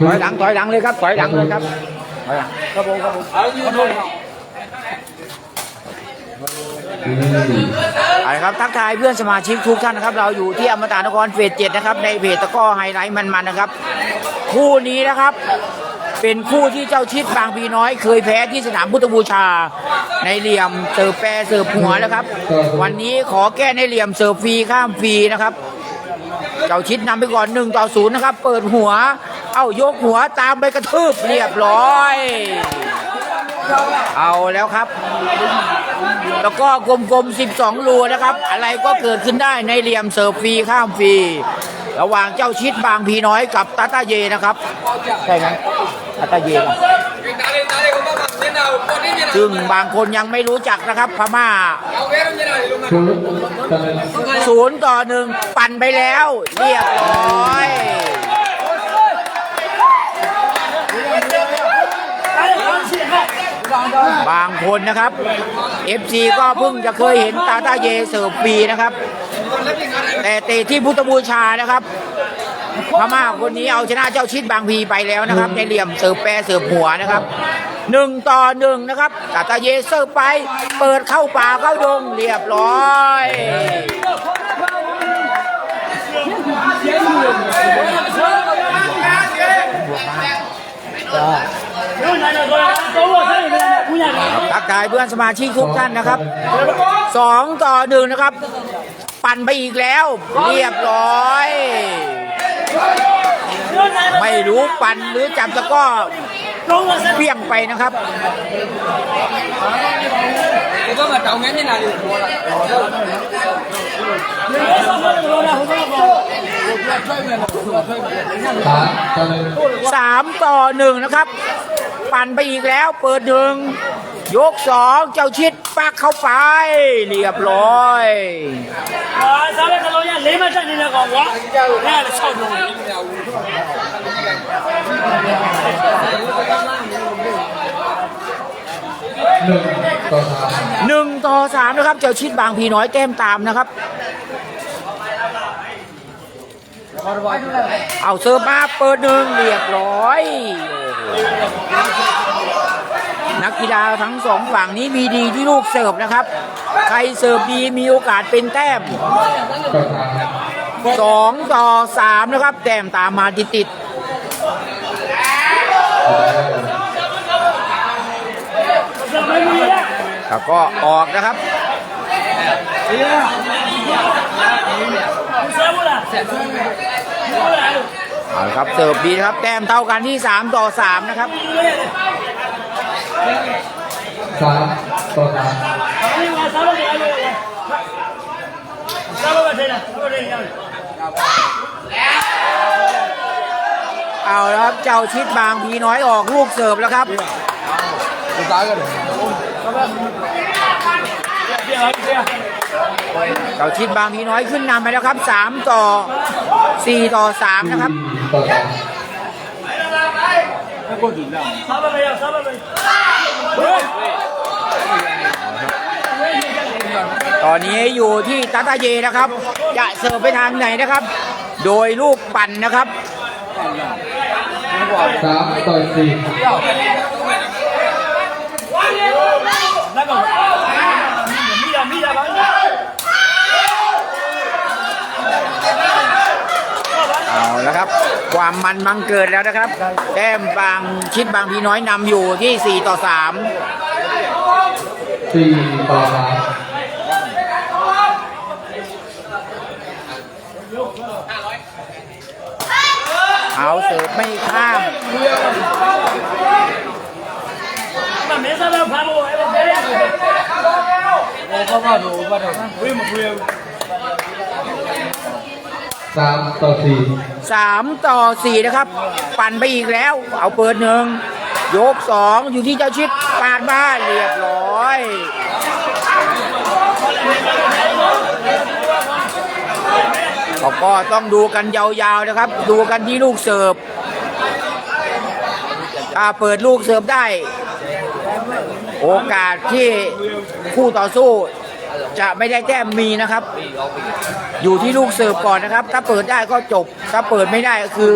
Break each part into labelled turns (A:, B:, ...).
A: ถอยหลังถอยหลังเลยครับถอยหลังเลยครับถอยหลัง
B: อืม
A: เอาละครับทักทายเพื่อนสมาชิกทุกท่านนะครับ เราอยู่ที่อมตะนครเฟสเจ็ดนะครับ ในเพจตะก้อไฮไลท์มันๆนะครับ คู่นี้นะครับ เป็นคู่ที่เจ้าชิดบางพีน้อย เคยแพ้ที่สนามพุทธบูชา ในเหลี่ยมเสิร์ฟแปรเสิร์ฟหัวนะครับ วันนี้ขอแก้ในเหลี่ยมเสิร์ฟฟรีข้ามฟรีนะครับ เจ้าชิดนำไปก่อน1ต่อ0นะครับ เปิดหัว เอ้ายกหัวตามไปกระทืบเรียบร้อย เอาแล้วครับแล้วก็กลมๆ 12 รูนะครับ อะไรก็เกิดขึ้นได้ในเหลี่ยมเสิร์ฟฟรีข้ามฟรี ระหว่างเจ้าชิดบางพีน้อยกับตาตาเยนะครับ ใช่ไหม ตาตาเยนะซึ่งบางคนยังไม่รู้จักนะครับพม่า
B: ชุดตอนนั้น
A: ศูนย์ต่อหนึ่งปั่นไปแล้ว เรียบร้อยบางคนนะครับ FC ก็เพิ่งจะเคยเห็นตาตาเยเสิร์ฟฟรีนะครับ แต่เตะที่พุทธบูชานะครับ พม่าคนนี้เอาชนะเจ้าชิดบางพีไปแล้วนะครับ ในเหลี่ยมเสิร์ฟแปรเสิร์ฟหัวนะครับหนึ่งต่อหนึ่งนะครับตาตาเยเสิร์ฟไป เปิดเข้าป่าเข้าดงเรียบร้อยทักทายเพื่อนสมาชิกทุกท่านนะครับสองต่อหนึ่งนะครับ ปั่นไปอีกแล้ว เรียบร้อย ไม่รู้ปั่นหรือจับตะกร้อเปี้ยงไปนะครับ
B: สามตอนนั้น
A: สามต่อหนึ่งนะครับ ปั่นไปอีกแล้วเปิดหนึ่ง ยกสองเจ้าชิดปักเข้าไป เรียบร้อย
C: 啊，咱们这老爷雷嘛站的那个我，俺的操中。
B: หนึ่งต่อสาม
A: หนึ่งต่อสามนะครับ เจ้าชิดบางพีน้อยแต้มตามนะครับ เอาเสิร์ฟมาเปิดหนึ่งเรียบร้อยโอ้โห นักกีฬาทั้งสองฝั่งนี้มีดีที่ลูกเสิร์ฟนะครับ ใครเสิร์ฟดีมีโอกาสเป็นแต้ม
B: ส
A: องต่อสามนะครับ แต้มตามมาติดติดแล้วก็ออกนะครับเอาครับเสิร์ฟดีครับ แต้มเท่ากันที่สามต่อสามนะครับ
B: สามต่อสาม
A: เอาแล้วครับ เจ้าชิดบางพีน้อยออกลูกเสิร์ฟแล้วครับ
C: สุดท้ายกั
A: เลยเจ้าชิดบางพีน้อยขึ้นนำไปแล้วครับสามต่อสี่ต่อสามนะครับ
C: แล้วก็ดื่มเห
A: ตอนนี้อยู่ที่ตาตาเยนะครับ จะเสิร์ฟไปทางไหนนะครับ โดยลูกปั่นนะครับ
B: สามต่อสี่
A: ความมันมังเกิดแล้วนะครับ แต้มบางคิดบางพีน้อยนำอยู่ที่ 4 ต่อ 3
B: 4 ต่อ 3
A: เอาเสิร์ฟไม่ข้าม
C: โอ้ก็ว่าดูว่าดูวิ่งมาคุย
B: สามต่อสี่
A: ต่อนะครับ ปั่นไปอีกแล้ว เอาเปิดหนึ่งยกสองอยู่ที่เจ้าชิดปาดบ้าเรียบร้อยก็ต้องดูกันยาวๆนะครับ ดูกันที่ลูกเสิร์ฟถ้าเปิดลูกเสิร์ฟได้ โอกาสที่คู่ต่อสู้ จะไม่ได้แต้มมีนะครับ อยู่ที่ลูกเสิร์ฟก่อนนะครับ ถ้าเปิดได้ก็จบ ถ้าเปิดไม่ได้ก็คือ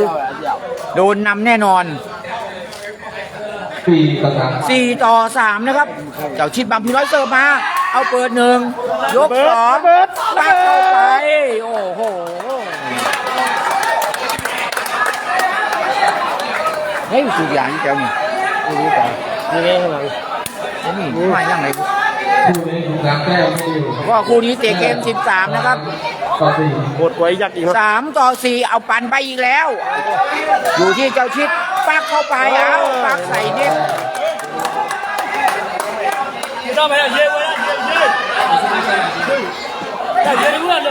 A: โดนนำแน่นอน
B: สี่ต่อสาม
A: 4ต่อ3นะครับ เจ้าชิดบางพีน้อยเสิร์ฟมา เอาเปิดหนึ่งยกสองปักเข้าไป โอ้โหเฮ้ยสุดอย่างเจ้านี่ไม่รู้ต่อ
C: นี่ไงข้างหลัง
A: นี่มาอย่างไร
B: คู่นี้ถูกน้ำแต้มไม่อยู่
A: ก็คู่นี้เตะเกม 13 นะครับ
B: ต่อสี่
C: ปวดไว้ยักษ์อีกครับ
A: 3 ต่อ 4 เอาปันไปอีกแล้ว อยู่ที่เจ้าชิดปักเข้าไป เอาปักใส่เน็ต
C: 你上面要接我要接接，要接你过来了。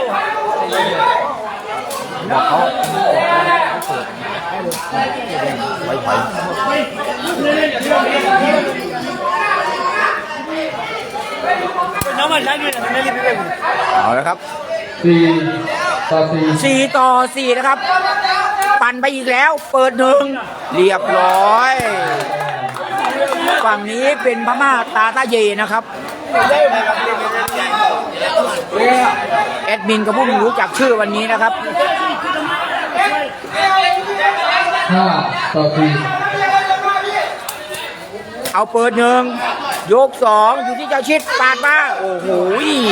A: ไปไป
C: น้ำมันใช้ด้วยนะไม่ได้
A: เอาแล้วครับ
B: สี่ต่อสี่
A: สี่ต่อสี่นะครับ ปั่นไปอีกแล้ว เปิดหนึ่งเรียบร้อย ฝั่งนี้เป็นพม่าตาตาเยนะครับแอดมินกับผู้มีรู้จักชื่อวันนี้นะครับ
B: ห้าต่อสี่
A: เอาเปิดหนึ่ง ยกสองอยู่ที่เจ้าชิดปาดมาโอ้โห
B: สี่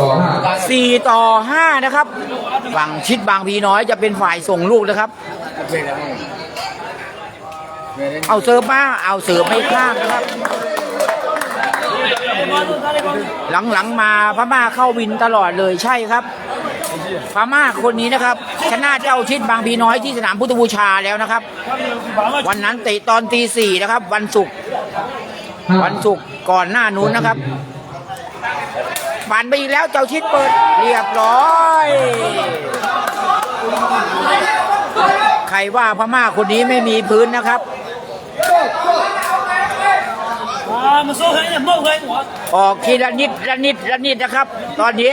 B: ต่อห้า
A: สี่ต่อห้านะครับ ฝั่งชิดบางพีน้อยจะเป็นฝ่ายส่งลูกนะครับ เอาเสิร์ฟมา เอาเสิร์ฟไม่ข้ามนะครับ หลังๆมาพม่าเข้าวินตลอดเลยใช่ครับพม่าคนนี้นะครับ ชนะเจ้าชิดบางพีน้อยที่สนามพุทธบูชาแล้วนะครับ วันนั้นเตะตอนตีสี่นะครับ วันศุกร์วันศุกร์ก่อนหน้านู้นนะครับผ่านไปอีกแล้วเจ้าชิดเปิดเรียบร้อยใครว่าพม่าคนนี้ไม่มีพื้นนะครับ ออกทีละนิดละนิดละนิดนะครับ ตอนนี้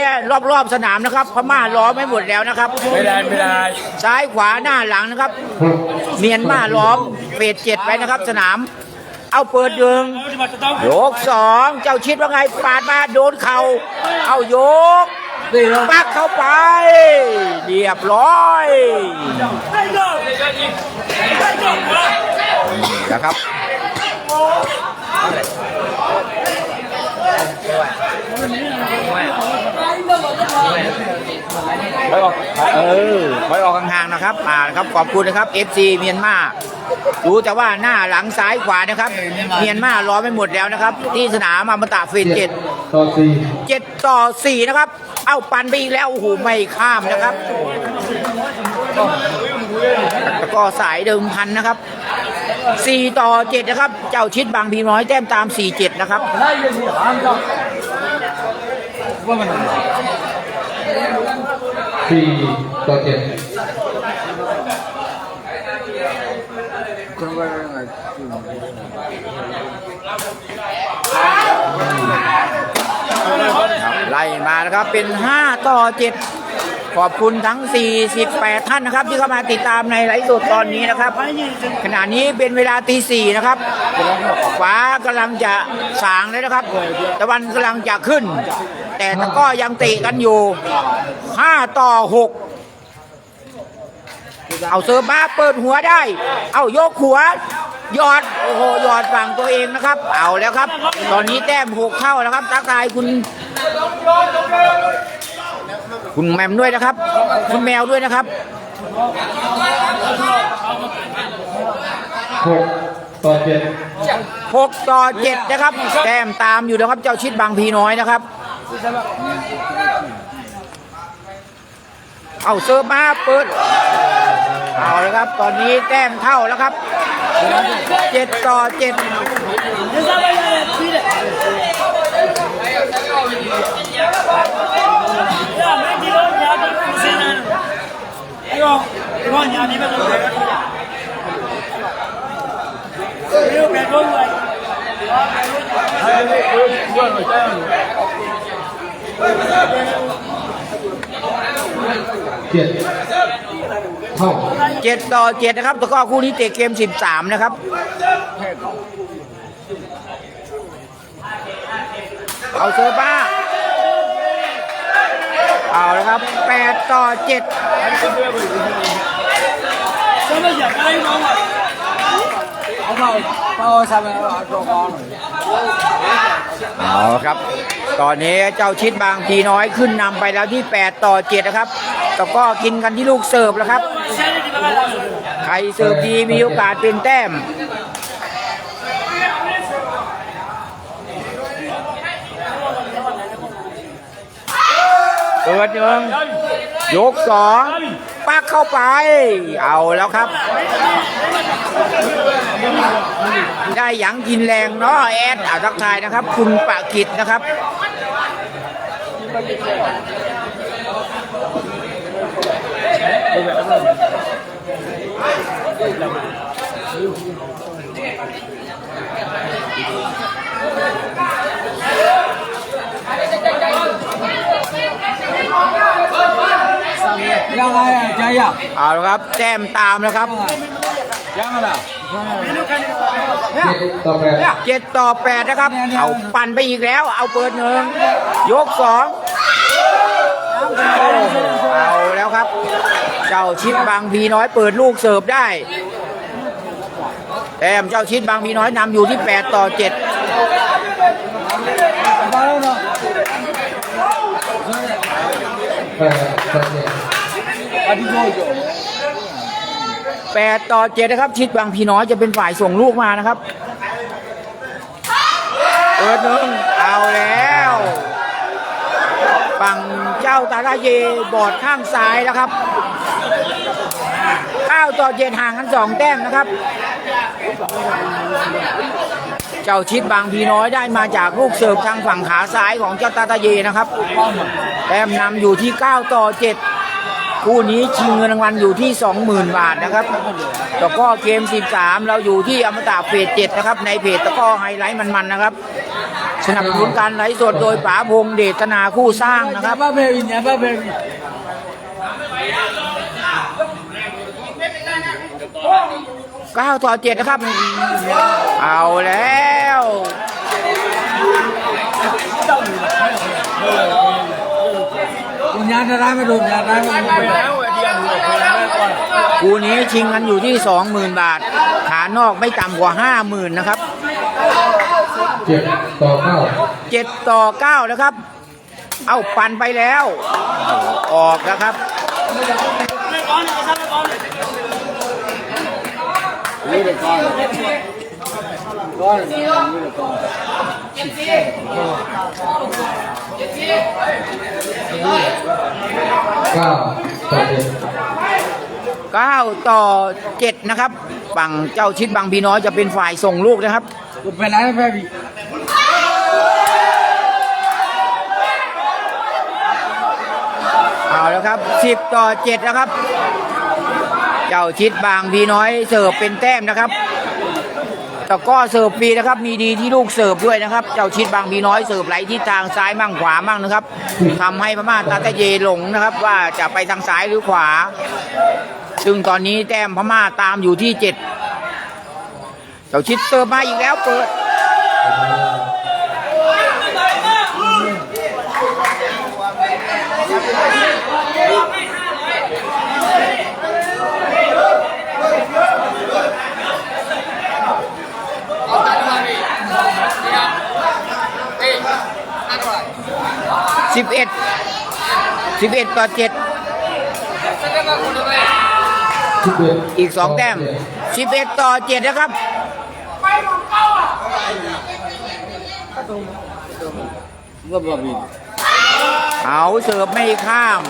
A: รอบๆสนามนะครับพม่าล้อมไม่หมดแล้วนะครับ
C: ไม่ได้ไม่ได้
A: ซ้ายขวาหน้าหลังนะครับ เมียนมาล้อมเฟดเจ็ดไปนะครับ สนาม เอาเปิดดึงยกสองเจ้าชิดว่าไงปาดมาโดนเข่าเอายกปักเข้าไป เรียบร้อยนะครับ เออคอยออกห่างๆนะครับอ่านะครับขอบคุณนะครับ FC เมียนมาดูแต่ว่าหน้าหลังซ้ายขวานะครับ เมียนมารอไม่หมดแล้วนะครับ ที่สนามอมตะเฟสเจ็ด
B: ต่อสี่
A: เจ็ดต่อสี่นะครับ เอ้าปันไปอีกแล้วโอ้โหไม่ข้ามนะครับ ก็สายเดิมพันนะครับ สี่ต่อเจ็ดนะครับ เจ้าชิดบางพีน้อยแต้มตามสี่เจ็ดนะครับ
B: สี่ต่อเจ็ดไล่มานะครับเป็น 5 ต่อ 7 ขอบคุณทั้ง 48 ท่านนะครับ ที่เข้ามาติดตามในไลฟ์สดตอนนี้นะครับ ขณะนี้เป็นเวลาตีสี่นะครับ ฟ้ากำลังจะสางแล้วนะครับ ตะวันกำลังจะขึ้น แต่ตะก็ยังเตะกันอยู่ 5 ต่อ 6 เอาเซิร์ฟมาเปิดหัวได้ เอายกหัวหยอดโอ้โหหยอดฝั่งตัวเองนะครับ เอาแล้วครับ ตอนนี้แต้มหกเท่าแล้วครับทักทายคุณ คุณแมมด้วยนะครับ คุณแมวด้วยนะครับหกต่อเจ็ด
A: หกต่อเจ็ดนะครับ แต้มตามอยู่นะครับเจ้าชิดบางพีน้อยนะครับ เอาเซิร์ฟมาเปิด เอาเลยครับ ตอนนี้แต้มเท่าแล้วครับ
C: เจ็ดต่อ
D: เจ็ดเ કોણ આની બધું
A: เจ็ดต่อเจ็ดนะครับตะก้อคู่นี้เตะเกมสิบสามนะครับเอาเซอร์ป้าเอาละครับแปดต่อเจ็ด เอาครับ ตอนนี้เจ้าชิดบางพีน้อยขึ้นนำไปแล้วที่ 8 ต่อ 7 นะครับแล้วก็กินกันที่ลูกเสิร์ฟแล้วครับ ใครเสิร์ฟดีมีโอกาสเป็นแต้มเปิดหนึ่งยกสอง ปักเข้าไป เอาแล้วครับ ได้หยังกินแรงเนาะแอดอาทักทายนะครับ คุณปะกิจนะครับ
C: ยังไงใจยะ
A: เอาละครับแจมตามนะครับ
D: ยังไง
A: เจ็ดต่อแปดนะครับ เอาปั่นไปอีกแล้ว เอาเปิดหนึ่งยกสองเอาแล้วครับ เจ้าชิดบางพีน้อยเปิดลูกเสิร์ฟได้แต้มเจ้าชิดบางพีน้อยนำอยู่ที่แปดต่อ
C: เจ็เแป
D: ดต่อเจ็ด
A: นะครับ ชิดบางพี่น้อยจะเป็นฝ่ายส่งลูกมานะครับเปิดหนึ่งเอาแล้วฝั่งเจ้าตาลาเยบอดข้างซ้ายนะครับเก้าต่อเจ็ดห่างกันสองแต้มนะครับ เจ้าชิดบางพีน้อยได้มาจากลูกเสิร์ฟทางฝั่งขาซ้ายของเจ้าตาตาเยนะครับ แต้มนำอยู่ที่เก้าต่อเจ็ด คู่นี้ชิงเงินรางวัลอยู่ที่ 20,000 บาทนะครับตะก้อเกม 13 เราอยู่ที่อมตะเพจ็ดนะครับ ในเพจตะก้อไฮไลท์มันๆนะครับ สนับสนุนการไหลฟ์สดโดยป๋าพงเดชนาคู่สร้างนะครับ
C: ป้าเพวินป้า
A: เพวินเก้าต่อเจ็ดนะครับ เอาแล้ว
C: ผมนจะได้ไม่ถู
D: กยันได้ไม่ถู
C: ก
A: คู่นี้ชิงกันอยู่ที่สองหมื่นบาท ขานอกไม่ต่ำกว่าห้าหมื่นนะครับ
D: เจ็ดต่อเก้า
A: เจ็ดต่อเก้านะครับ เอ้าปั่นไปแล้ว ออกนะครับนี่
D: เด็กก่อน ก้อนนี่ละก้อนเก้าต่อเจ็ด
A: ก้าต่อเจ็ดนะครับบังเจ้าชิดบังพี่น้อยจะเป็นฝ่ายส่งลูกนะครับ
C: ไปไน
A: ไปพี่แล้วครับสิบต่อเจ็ดนะครับ เจ้าชิดบางพีน้อยเสิร์ฟเป็นแต้มนะครับ แต่ก็เสิร์ฟฟรีนะครับ มีดีที่ลูกเสิร์ฟด้วยนะครับ เจ้าชิดบางพีน้อยเสิร์ฟไหลที่ทางซ้ายมั่งขวามั่งนะครับทำให้พม่าตาตะเยหลงนะครับ ว่าจะไปทางซ้ายหรือขวา ซึ่งตอนนี้แต้มพม่าตามอยู่ที่เจ็ดเจ้าชิดเสิร์ฟมาอีกแล้วเปิด สิบเอ็ดสิบเอ็ดต่อเจ็ด
D: อี
A: กสองแต้มสิบเอ็ดต่อเจ็ดนะครับเอาเสิร์ฟไม่ข้าม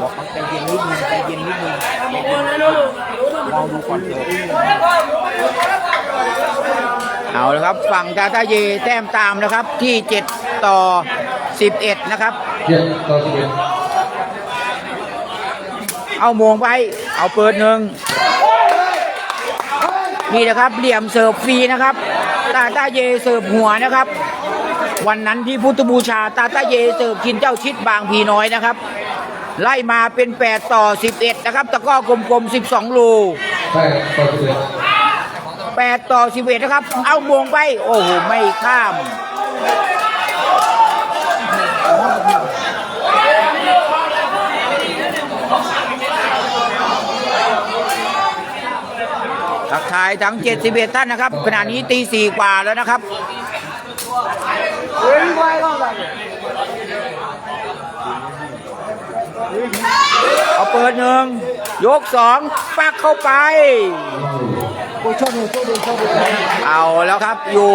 A: บอกใจเย็นนิดนึงใจเย็นนิดนึง อาละครับฝั่งตาตาเยแต้มตามนะครับที่ 7 ต่อ 11 นะครับ
D: เจ็ดต่อสิบเอ็ด
A: เอาโมงไป เอาเปิดหนึ่งนี่นะครับเหลี่ยมเสิร์ฟฟรีนะครับ ตาตาเยเสิร์ฟหัวนะครับ วันนั้นที่พุทธบูชาตาตาเยเสิร์ฟกินเจ้าชิดบางพีน้อยนะครับ ไล่มาเป็น 8 ต่อ 11 นะครับ ตะกร้อกลมๆ 12 โล
D: แปดต่อสิบเอ็ด
A: 8ต่อ 11 นะครับ เอามงไป โอ้โห ไม่ข้าม ทักทายทั้ง 71 ท่านนะครับ ขณะนี้ตีสี่กว่าแล้วนะครับ เเอาเปิดหนึ่งยกสองปักเข้าไป เอาแล้วครับอยู่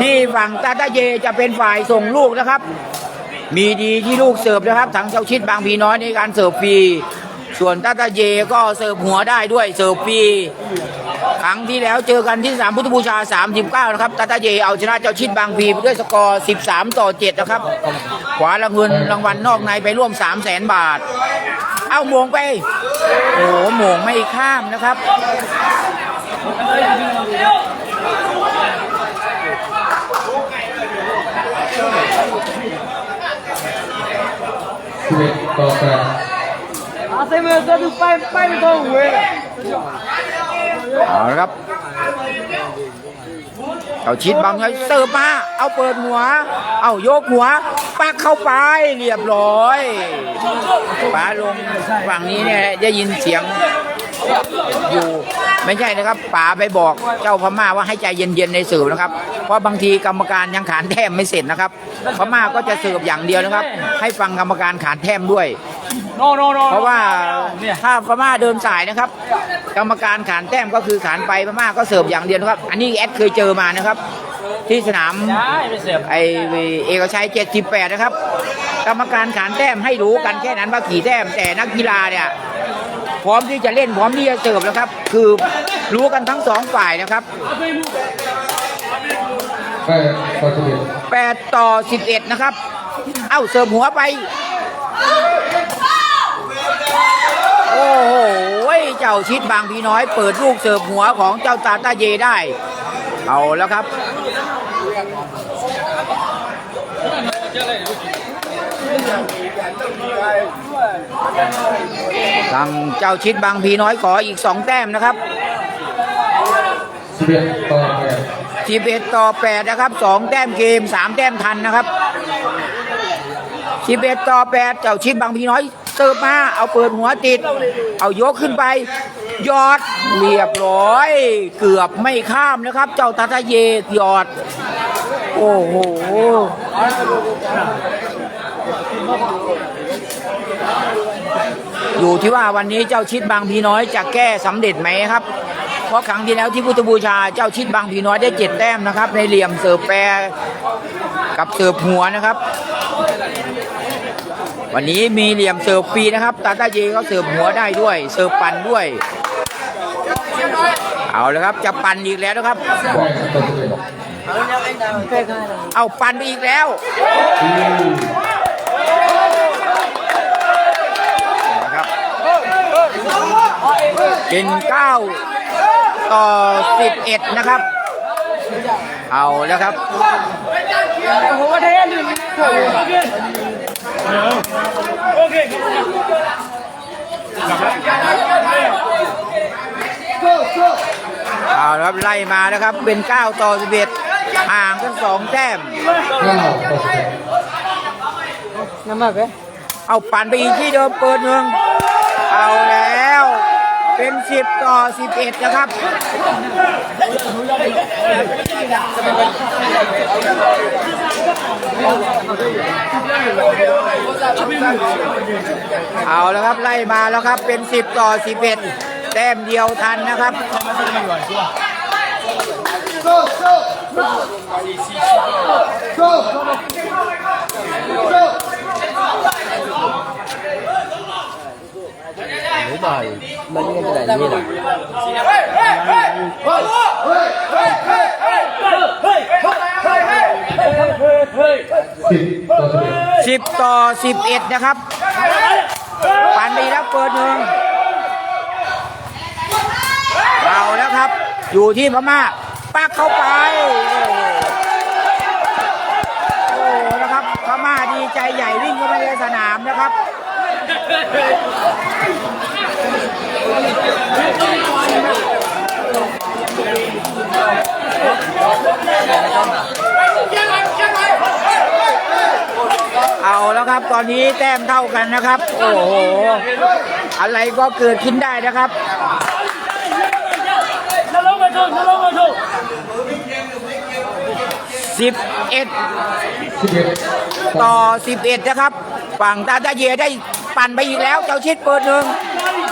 A: ที่ฝั่งตาตาเยจะเป็นฝ่ายส่งลูกนะครับ มีดีที่ลูกเสิร์ฟนะครับถังเจ้าชิดบางพีน้อยในการเสิร์ฟฟรีส่วนตาตาเยก็เสิร์ฟหัวได้ด้วยเสิร์ฟฟรี ครั้งที่แล้วเจอกันที่สนามพุทธบูชา 39 นะครับตาตาเยเอาชนะเจ้าชิดบางพีไปด้วยสกอร์ 13 ต่อ 7 นะครับ ขวาละเงินรางวัลนอกในไปร่วม 3 0 0แสนบาท เอาโมงไป โอ้โหโมงไม่ข้ามนะครับ
D: สิบเอ็ดต่อแปด
C: Haceme todo tu pai, pai me con güey.
A: เอาละครับเอาชิดบังไว้เสิร์ฟมา เอาเปิดหัว เอายกหัว ปักเข้าไปเรียบร้อยป๋าลงฝั่งนี้เนี่ยได้ยินเสียงอยู่ไม่ใช่นะครับป๋าไปบอกเจ้าพม่าว่าให้ใจเย็นๆในเสิร์ฟนะครับ เพราะบางทีกรรมการยังขานแต้มไม่เสร็จนะครับ พม่าก็จะเสิร์ฟอย่างเดียวนะครับ ให้ฟังกรรมการขานแต้มด้วย
C: No, no, no.
A: เพราะว่า
C: เนี่ย
A: ถ้าพม่าเดินสายนะครับ กรรมการขานแต้มก็คือขานไปพม่าก็เสิร์ฟอย่างเดียวนะครับ อันนี้แอดเคยเจอมานะครับ ที่สนาม
C: ได้ไม่เสียบ
A: ไอเอกชัย78นะครับ กรรมการขานแต้มให้รู้กันแค่นั้นว่ากี่แต้มแต่นักกีฬาเนี่ยพร้อมที่จะเล่นพร้อมที่จะเสิร์ฟนะครับ คือรู้กันทั้งสองฝ่ายนะครับ
D: แปดต่อสิบเอ็ด
A: 8ต่อ11นะครับ เอ้าเสิร์ฟหัวไป โอ้โห เจ้าชิดบางพีน้อยเปิดลูกเสิร์ฟหัวของเจ้าตาตาเยได้ เอาแล้วครับ ทางเจ้าชิดบางพีน้อยขออีกสองแต้มนะครับ
D: สิบเอ็ดต่อแปด
A: 11ต่อ8นะครับ2แต้มเกม3แต้มทันนะครับ11ต่อ8เจ้าชิดบางพีน้อย เติมมา เอาเปิดหัวติด เอายกขึ้นไป ยอดเรียบร้อย เกือบไม่ข้ามนะครับ เจ้าตาตาเยยอด โอ้โหอยู่ที่ว่าวันนี้เจ้าชิดบางพีน้อยจะแก้สำเร็จไหมครับ เพราะครั้งที่แล้วที่พุทธบูชาเจ้าชิดบางพีน้อยได้เจ็ดแต้มนะครับ ในเหลี่ยมเสิร์ฟแปรกับเสิร์ฟหัวนะครับ วันนี้มีเหลี่ยมเสิร์ฟฟรีนะครับ ตาตาเยเขาเสิร์ฟหัวได้ด้วย เสิร์ฟปั่นด้วย เอาเลยครับจะปั่นอีกแล้วนะครับ
D: เอา
A: ปั่นไปอีกแล้วนะครับเป็นเก้าต่อสิบเอ็ดนะครับ เอาแล้วครับเอาแล้วครับไล่มาแล้วครับ เป็น 9 ต่อ 11 ห่างกัน 2 แต้ม
D: เก้าต่อสิบเอ็ด
A: เอาปั่นไปอีกที่เดิมเปิดหนึ่งเอาแล้ว เป็น 10 ต่อ 11 นะครับ เอาแล้วครับไล่มาแล้วครับเป็น 10 ต่อ 11 แต้มเดียวทันนะครับ
D: สิบต่อสิบเอ็ด
A: นะครับปันไปแล้วเปิดหนึ่งเอาแล้วครับ อยู่ที่พม่าปักเข้าไป โอ้โหโอ้นะครับพม่าดีใจใหญ่วิ่งเข้าไปในสนามนะครับ ครับ ตอนนี้แต้มเท่ากันนะครับ โอ้โห อะไรก็เกิดขึ้นได้นะครับ
C: สิบเอ็ดต่
A: อ
D: สิบเอ็ด
A: นะครับ ฝั่งตาตาเยได้ปั่นไปอีกแล้ว เจ้าชิดเปิดหนึ่ง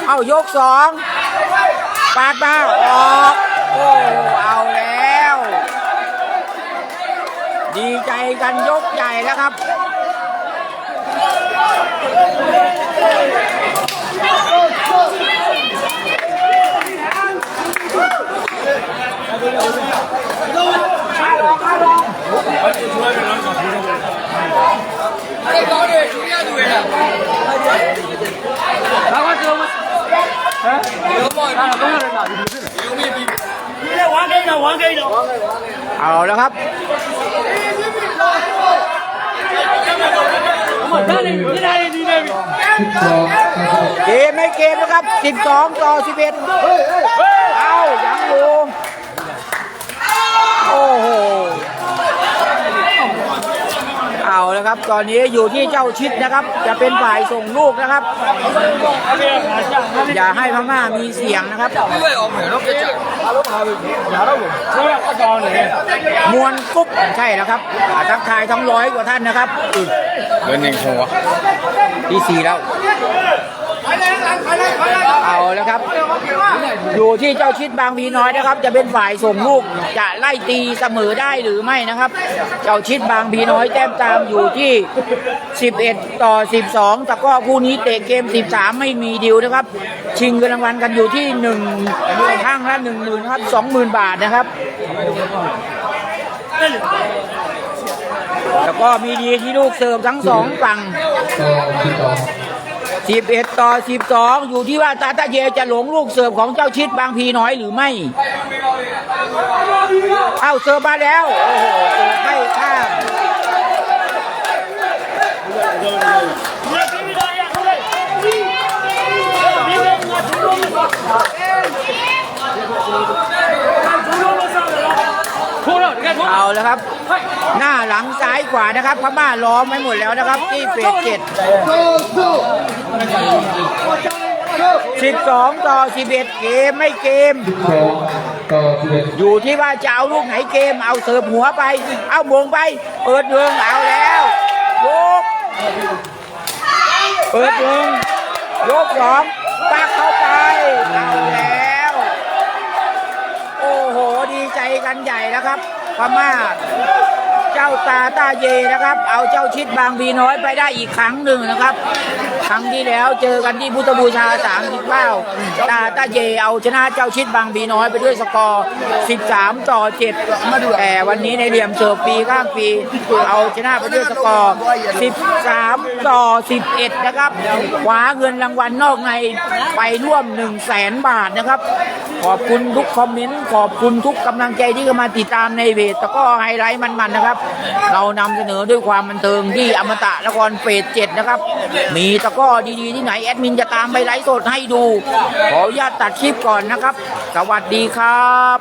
A: เอายกสองปาดมาออกโอ้เอาแล้ว ดีใจกันยกใหญ่แล้วครับ เอาแล้วครับ
D: เอ็ด
A: เกมไม่เกมนะครับ 12 ต่อ 11 เอายังอยู่โอ้โห เอาแล้วครับ ตอนนี้อยู่ที่เจ้าชิดนะครับ จะเป็นฝ่ายส่งลูกนะครับ อย่าให้พม่ามีเสียงนะครับ มวลกุ๊บใช่แล้วครับอ่าทักทายทั้งร้อยกว่าท่านนะครับ
B: เบอร์หนึ่งหัว
A: ที่สี่แล้วเอาแล้วครับ อยู่ที่เจ้าชิดบางพีน้อยนะครับ จะเป็นฝ่ายส่งลูกจะไล่ตีเสมอได้หรือไม่นะครับ เจ้าชิดบางพีน้อยแต้มตามอยู่ที่ 11 ต่อ 12แต่ก็คู่นี้เตะเกม 13 ไม่มีดิวนะครับ ชิงเงินรางวัลกันอยู่ที่1ข้างละ1 0,000ครับ20,000 บาทนะครับ แล้วก็มีดีที่ลูกเสิร์ฟทั้งสองฝั่ง
D: สิบสอง
A: 11 ต่อ 12 อยู่ที่ว่าตาตาเยจะหลงลูกเสิร์ฟของเจ้าชิดบางพีน้อยหรือไม่ เอ้าเสิร์ฟมาแล้ว โอ้โหเสิร์ฟไม่ข้าม
C: ဒီ
A: เอาแล้วครับ หน้าหลังซ้ายขวานะครับพม่าล้อมไว้หมดแล้วนะครับ ที่เฟสเจ็ดสิบสองต่อสิบเอ็ดเกมไม่เกม
D: สิบสองต่อสิบเอ็ด
A: อยู่ที่ว่าจะเอาลูกไหนเกม เอาเสิร์ฟหัวไป เอามงไป เปิดเมืองเอาแล้วยกเปิดเมืองยกสองปักเข้าไปเอาแล้ว โอ้โหดีใจกันใหญ่นะครับ พม่า เจ้าตาตาเยนะครับ เอาเจ้าชิดบางพีน้อยไปได้อีกครั้งหนึ่งนะครับ ครั้งที่แล้วเจอกันที่พุทธบูชาสามสิบเก้าตาตาเยเอาชนะเจ้าชิดบางพีน้อยไปด้วยสกอร์13ต่อ7แต่วันนี้ในเหลี่ยมเสิร์ฟปีข้างปีเอาชนะไปด้วยสกอร์13ต่อ11นะครับคว้าเงินรางวัลนอกในไปร่วม1 0 0 0 0แสนบาทนะครับ ขอบคุณทุกคอมเมนต์ขอบคุณทุกกำลังใจที่เข้ามาติดตามในเพจตะกร้อไฮไลท์มันๆนะครับเรานำเสนอด้วยความบันเทิงที่อมตะนครเฟสเจ็ดนะครับ มีตะก้อดีๆที่ไหนแอดมินจะตามไปไลฟ์สดให้ดู ขออนุญาตตัดคลิปก่อนนะครับ สวัสดีครับ